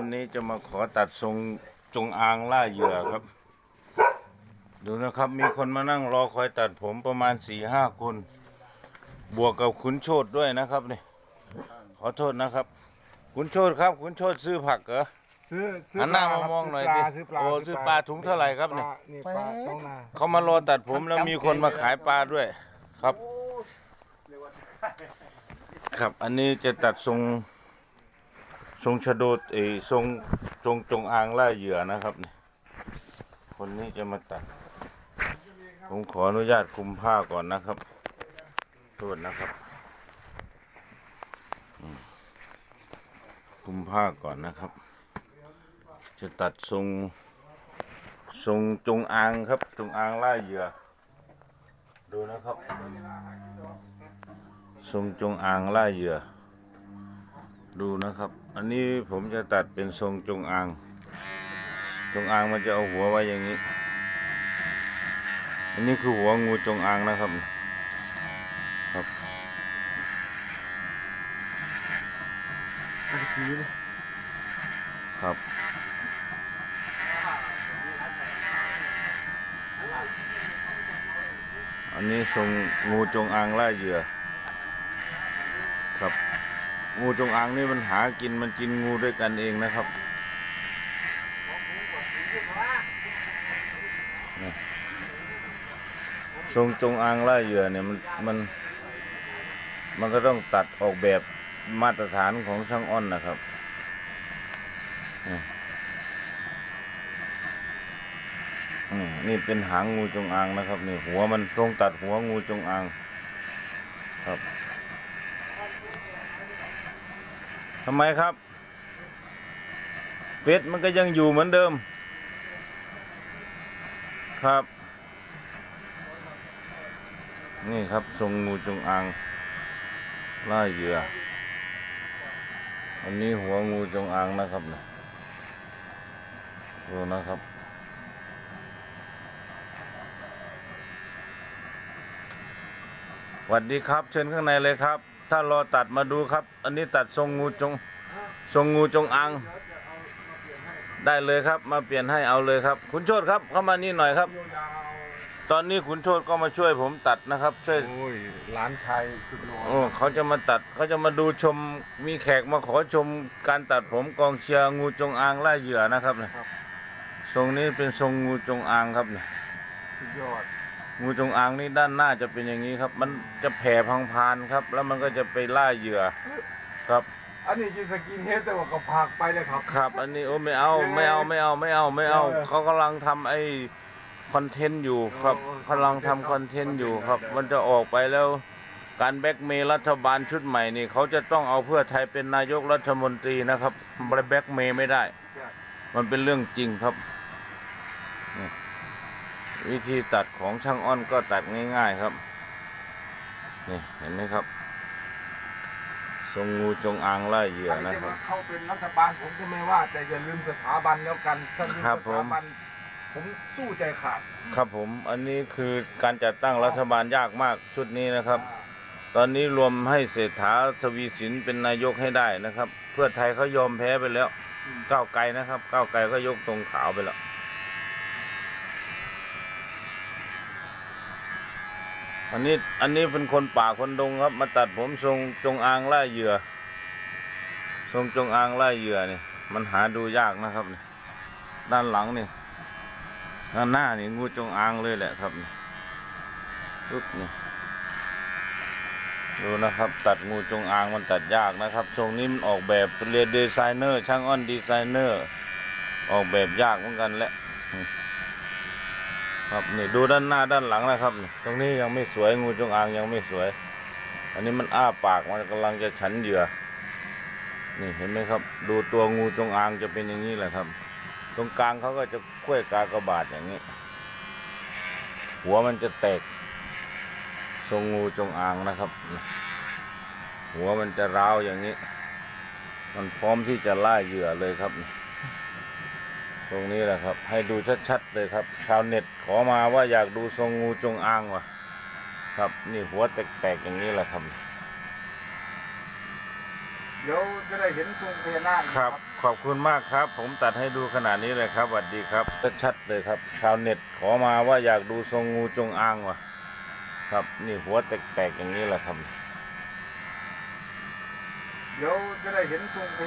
วันนี้จะมาขอตัดทรงจงอางล่าเหยื่อครับ ดูนะครับ มีคนมานั่งรอคอยตัดผมประมาณสี่ห้าคน บวกกับขุนโชดด้วยนะครับนี่ขอโทษนะครับ ขุนโชดครับ ขุนโชดซื้อผักเหรอซื้อซื้อหันหน้าปลมามองหน่อยซื้ดิปลาซื้อปลาโอ้ซื้อปลาถุงเท่าไหร่ครับเนี่ยปลานี่ปลาต้องนาเขามารอตัดผมแล้วมีคนมาขายปลาด้วยครับ ครับ อันนี้จะตัดทรง ทรงชะโดดเอทรงจงจงอางล่าเหยื่อนะครับนี่คนนี้จะมาตัด ผมขออนุญาตคุมผ้าก่อนนะครับโทษนะครับคุมผ้าก่อนนะครับ จะตัดทรงทรงจงอางครับจงอางล่าเหยื่อ ดูนะครับ ทรงจงอางล่าเหยื่อ ดูนะครับ อันนี้ผมจะตัดเป็นทรงจงอาง จงอางมันจะเอาหัวไว้อย่างนี้ อันนี้คือหัวงูจงอางนะครับ ครับครับ อันนี้ทรงงูจงอางล่าเหยื่อ งูจงอางนี่มันหากินมันกินงูด้วยกันเองนะครับทรงจงอางล่าเหยื่อเนี่ยมันมัน มันก็ต้องตัดออกแบบมาตรฐานของช่างอ้อนนะครับนี่อืมนี่เป็นหางงูจงอางนะครับนี่หัวมันตรงตัดหัวงูจงอาง ครับ ทำไมครับ เฟสมันก็ยังอยู่เหมือนเดิม ครับ นี่ครับทรงงูจงอางล่าเหยื่อ อันนี้หัวงูจงอางนะครับนะดูนะครับ สวัสดีครับ เชิญข้างในเลยครับ ถ้ารอตัดมาดูครับ อันนี้ตัดทรงงูจงทรงงูจงอางได้เลยครับ มาเปลี่ยนให้เอาเลยครับ คุณโชตครับเข้ามานี่หน่อยครับ ตอนนี้คุณโชตก็มาช่วยผมตัดนะครับ ช่วยโอ้ยร้านชายสุดหล่อโอ้เขาจะมาตัดเขาจะมาดูชมมีแขกมาขอชมการตัดผมกองเชียร์งูจงอางล่าเหยื่อนะครับเนี่ยทรงนี้เป็นทรงงูจงอางครับเนี่ยสุดยอด งูจงอางนี่ด้านหน้าจะเป็นอย่างนี้ครับ มันจะแผ่พังพานครับ แล้วมันก็จะไปล่าเหยื่อครับ อันนี้จีสกินเฮดแต่ว่าก็พักไปเลยครับ ครับ อันนี้โอ้ไม่เอาไม่เอาไม่เอาไม่เอาไม่เอาเออเขากำลังทำไอ้คอนเทนต์อยู่ครับเออกำลังทำคอนเทนต์อยู่ครับ มันจะออกไปแล้ว การแบ็กเมย์รัฐบาลชุดใหม่นี่เขาจะต้องเอาเพื่อไทยเป็นนายกรัฐมนตรีนะครับแบ็กเมย์ไม่ได้ มันเป็นเรื่องจริงครับนี่ วิธีตัดของช่างอ้อนก็ตัดง่ายๆครับ นี่เห็นไหมครับ ทรงงูจงอางล่าเหยื่อนะครับเขาเป็นรัฐบาลผมก็ไม่ว่าแต่อย่าลืมสถาบันแล้วกันถ้าลืมครับสผมถาบันผมสู้ใจขาดครับผมอันนี้คือการจัดตั้งรัฐบาลยากมากชุดนี้นะครับ ตอนนี้รวมให้เศรษฐาทวีสินเป็นนายกให้ได้นะครับ เพื่อไทยเขายอมแพ้ไปแล้ว ก้าวไกลนะครับ ก้าวไกลก็ยกตรงขาวไปแล้ว อันนี้อันนี้เป็นคนป่าคนดงครับ มาตัดผมทรงจงอางล่าเหยื่อ ทรงจงอางล่าเหยื่อนี่มันหาดูยากนะครับนี่ด้านหลังนี่ด้านหน้านี่งูจงอางเลยแหละครับนี่ปึ๊บนี่ดูนะครับ ตัดงูจงอางมันตัดยากนะครับทรงนี้มันออกแบบเรียนดีไซเนอร์ ช่างอ้อนดีไซเนอร์ ออกแบบยากเหมือนกันแหละ ครับนี่ดูด้านหน้าด้านหลังนะครับ ตรงนี้ยังไม่สวยงูจงอางยังไม่สวย อันนี้มันอ้าปากมันกำลังจะฉันเหยื่อ นี่เห็นไหมครับ ดูตัวงูจงอางจะเป็นอย่างนี้แหละครับ ตรงกลางเขาก็จะคุ้ยกากระบาดอย่างนี้ หัวมันจะแตกทรงงูจงอางนะครับ หัวมันจะร้าวอย่างนี้ มันพร้อมที่จะล่าเหยื่อเลยครับนี่ ตรงนี้แหละครับ ให้ดูชัดๆเลยครับ ชาวเน็ตขอมาว่าอยากดูทรงงูจงอางว่ะ ครับนี่หัวแตกๆอย่างนี้แหละครับนเดี๋ยวจะได้เห็นทรงพญานาคครับ ขอบคุณมากครับ ผมตัดให้ดูขนาดนี้เลยครับสวัสดีครับชัดๆเลยครับ ชาวเน็ตขอมาว่าอยากดูทรงงูจงอางว่ะ ครับนี่หัวแตกๆอย่างนี้แหละครับ เดี๋ยวจะได้เห็นทรงพญา